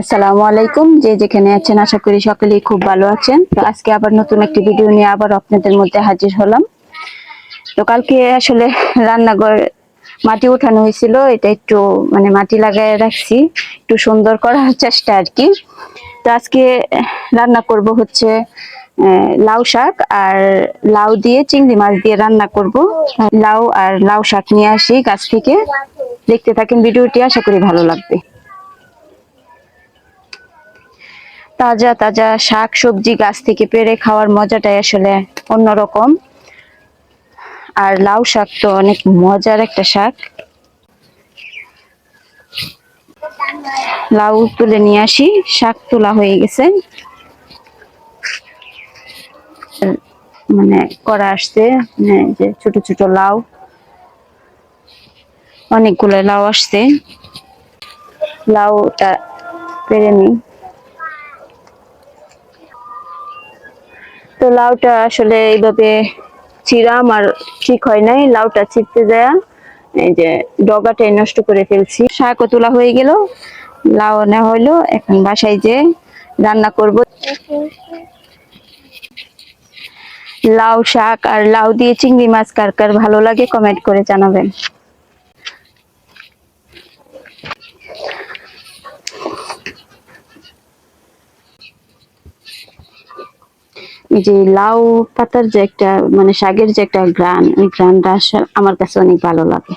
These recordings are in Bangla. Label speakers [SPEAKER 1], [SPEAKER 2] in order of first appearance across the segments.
[SPEAKER 1] আসসালামু আলাইকুম। যে যেখানে আছেন, আশা করি সকলেই খুব ভালো আছেন। তো আজকে আবার নতুন একটি ভিডিও নিয়ে আবার আপনাদের মধ্যে হাজির হলাম। তো কালকে আসলে রান্নাঘর মাটি উঠানো হয়েছিল। এটা একটু মানে মাটি লাগাই রাখছি। একটু সুন্দর করার চেষ্টা আর কি। তো আজকে রান্না করব হচ্ছে লাউ শাক। আর লাউ দিয়ে চিংড়ি মাছ দিয়ে রান্না করব। লাউ আর লাউ শাক নিয়ে আসি গাছ থেকে। দেখতে থাকেন ভিডিওটি। আশা করি ভালো লাগবে। তাজা তাজা শাক সবজি গাছ থেকে পেরে খাওয়ার মজাটাই আসলে অন্যরকম। আর লাউ শাক তো অনেক মজার একটা শাক। লাউ তুলে নিয়ে আসি, শাক তোলা হয়ে গেছে। মানে করা আসছে মানে যে ছোট ছোট লাউ। অনেকগুলো লাউ আসছে। লাউটা পেরে নিই। তো লাউটা আসলে এইভাবে চিরা আমার ঠিক হয় নাই, লাউটা ছিটতে যায়। এই যে ডগাটাই নষ্ট করে ফেলছি। শাকও তোলা হয়ে গেল, লাউ না হইল, এখন বাসায় যে রান্না করব। লাউ শাক আর লাউ দিয়ে চিংড়ি মাছ কার কার ভালো লাগে কমেন্ট করে জানাবেন। যে লাউ পাতার যে একটা মানে শাকের যে একটা গ্রান, ওই গ্রানটা আসলে আমার কাছে অনেক ভালো লাগে।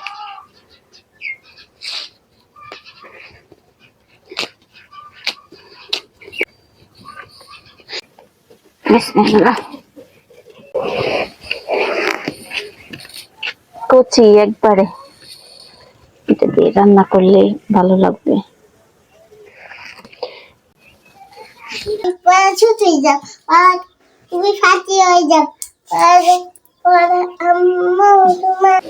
[SPEAKER 1] কচি একবারে। এটা দিয়ে রান্না করলে ভালো লাগবে।
[SPEAKER 2] যাও আর তুমি ফাটি হয়ে যাও। আম্মু তোমার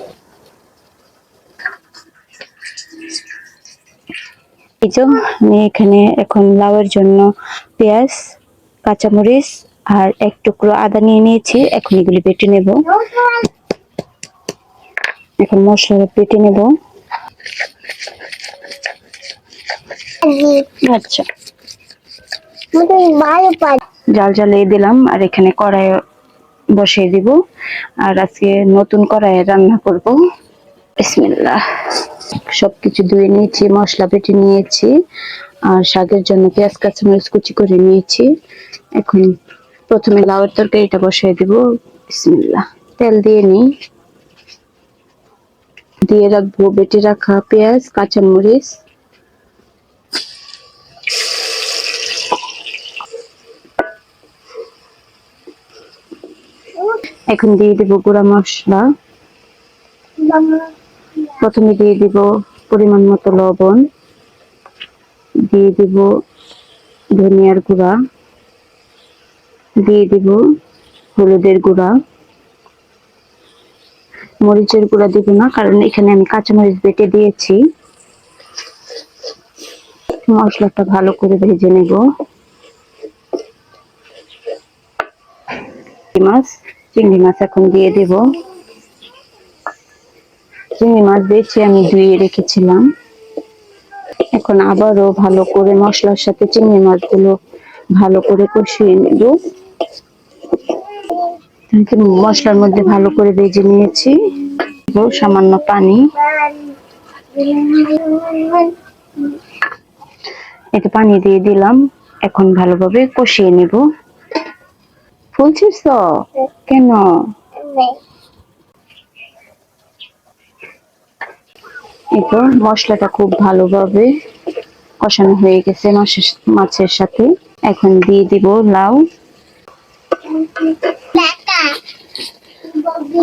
[SPEAKER 1] এই যে আমি এখানে এখন লাউয়ের জন্য পেঁয়াজ কাঁচামরিচ আর এক টুকরো আদা নিয়ে নিয়েছি। এখন এগুলি বেটে নেব। এখন মশলা বেটে নেব। আচ্ছা। জাল জ্বালিয়ে দিলাম, আর এখানে কড়াই বসিয়ে দিব। আর আজকে নতুন কড়াইয়ে রান্না করব। সবকিছু ধুয়ে নিয়েছি, মশলা বেটে নিয়েছি, আর শাকের জন্য পেঁয়াজ, কাঁচামরিচ কুচি করে নিয়েছি। এখন প্রথমে লাউয়ের তরকারিটা বসিয়ে দিব। বিসমিল্লাহ। তেল দিয়ে নিই। দিয়ে রাখব বেটে রাখা পেঁয়াজ, কাঁচামরিচ এখন দিয়ে দিব গুঁড়া মশলা। প্রথমে দিয়ে দিব পরিমাণ মতো লবণ। দিয়ে দিব ধনিয়ার গুঁড়া। দিয়ে দিব হলুদের গুঁড়া। মরিচের গুঁড়া দিব না, কারণ এখানে আমি কাঁচামরিচ বেটে দিয়েছি। মশলাটা ভালো করে ভেজে নেব। মাছ। চিংড়ি মাছ এখন দিয়ে দেব। চিংড়ি মাছ বেছে আমি ধুয়ে রেখেছিলাম। এখন আবারও ভালো করে মশলার সাথে চিংড়ি মাছগুলো ভালো করে কষিয়ে নেব। মশলার মধ্যে ভালো করে ভেজে নিয়েছি। সামান্য পানি। একটু পানি দিয়ে দিলাম। এখন ভালোভাবে কষিয়ে নেব। ফুলছিস কেন? এরপর মশলাটা খুব ভালোভাবে কষানো হয়ে গেছে মাছের সাথে। এখন দিয়ে দিব লাউ।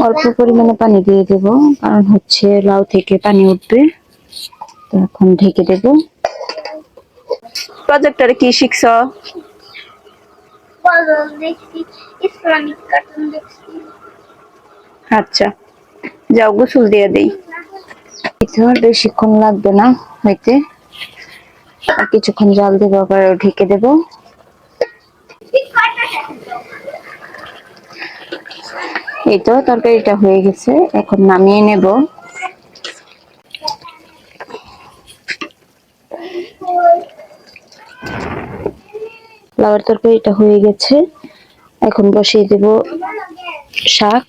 [SPEAKER 1] অল্প পরিমাণে পানি দিয়ে দেব, কারণ হচ্ছে লাউ থেকে পানি উঠবে। তো এখন ঢেকে দেব। প্রজেক্টরে কি শিখছ?
[SPEAKER 2] বলো দেখছি ইসলামিক কার্টুন দেখছি
[SPEAKER 1] আচ্ছা যাও গোসল দিয়ে দেই। আর বেশিক্ষণ লাগবে না, হইতে। আর কিছুক্ষণ জল দেবো, আবার ঢেকে দেবো। এই তো তরকারিটা হয়ে গেছে, এখন নামিয়ে নেব। লাউয়ের তরকারিটা হয়ে গেছে। এখন বসিয়ে দেব শাক।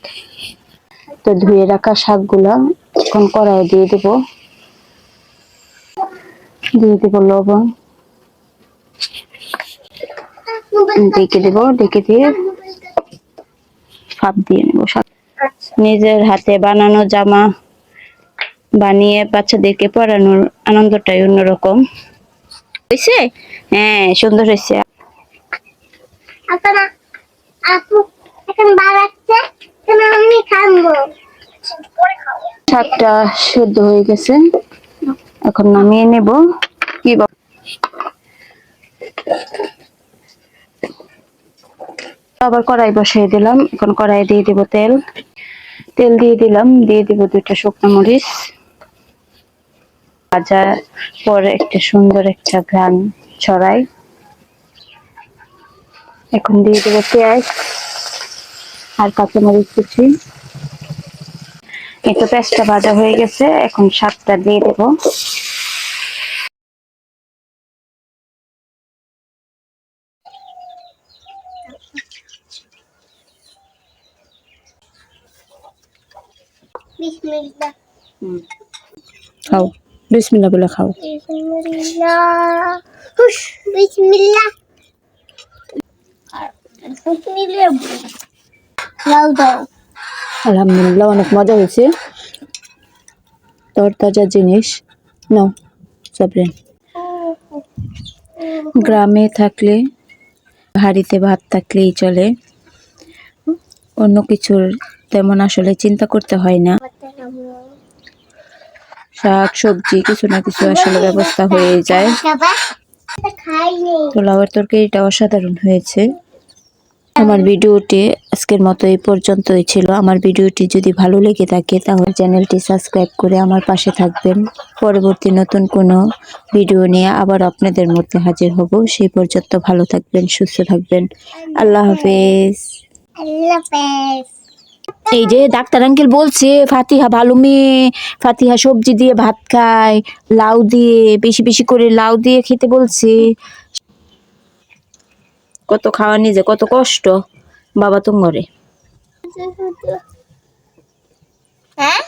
[SPEAKER 1] তো ধুয়ে রাখা শাকগুলা এখন কড়াইয়ে দিয়ে দেব। দিয়ে দেব লবণ। ডেকে দেব, ডেকে দিয়ে ভাপ দিয়ে নেব শাক। নিজের হাতে বানানো জামা বানিয়ে বাচ্চাদেরকে পরানোর আনন্দটাই অন্যরকম। হয়েছে? হ্যাঁ সুন্দর হয়েছে।
[SPEAKER 2] আপনারা আপু এখন বাড়াচ্ছে এখন আমি খাব?
[SPEAKER 1] সেদ্ধ হয়ে গেছে। এখন নামিয়ে নেব। কি আবার কড়াই বসিয়ে দিলাম। এখন কড়াই দিয়ে দিব তেল। তেল দিয়ে দিলাম। দিয়ে দিব দুইটা শুকনো মরিচ। ভাজার পরে একটা সুন্দর একটা ঘ্রাণ ছড়াই। এখন দিয়ে দেবো পেঁয়াজ আর কাঁচামরিচ কুচি। এই তো পেঁয়াজটা ভাজা হয়ে গেছে এখন শাকটা দিয়ে দেব। খাও বিসমিল্লাহ বলে খাও।
[SPEAKER 2] বিসমিল্লাহ। হুশ দাও
[SPEAKER 1] আলহামদুলিল্লাহ, অনেক মজা হয়েছে। তরতাজা জিনিস। সাবরেন গ্রামে থাকলে, হাড়িতে ভাত থাকলেই চলে। অন্য কিছুর তেমন আসলে চিন্তা করতে হয় না। শাক, সবজি, কিছু না কিছু আসলে ব্যবস্থা হয়ে যায়। পোলাওয়ের তরকারিটা অসাধারণ হয়েছে। আমার ভিডিওটি আজকের মতো এই পর্যন্তই ছিল। আমার ভিডিওটি যদি ভালো লেগে থাকে তাহলে চ্যানেলটি সাবস্ক্রাইব করে আমার পাশে থাকবেন। পরবর্তী নতুন কোনো ভিডিও নিয়ে আবার আপনাদের মধ্যে হাজির হব। সেই পর্যন্ত ভালো থাকবেন সুস্থ থাকবেন। আল্লাহ হাফেজ।
[SPEAKER 2] আল্লাহ হাফেজ।
[SPEAKER 1] এই যে ডাক্তার আঙ্কেল বলছে ফাতিহা ভালো মেয়ে ফাতিহা সবজি দিয়ে ভাত খায় লাউ দিয়ে বেশি বেশি করে লাউ দিয়ে খেতে বলছে। কত খাওয়া নিজে কত কষ্ট? বাবা তো মরে।
[SPEAKER 2] হ্যাঁ?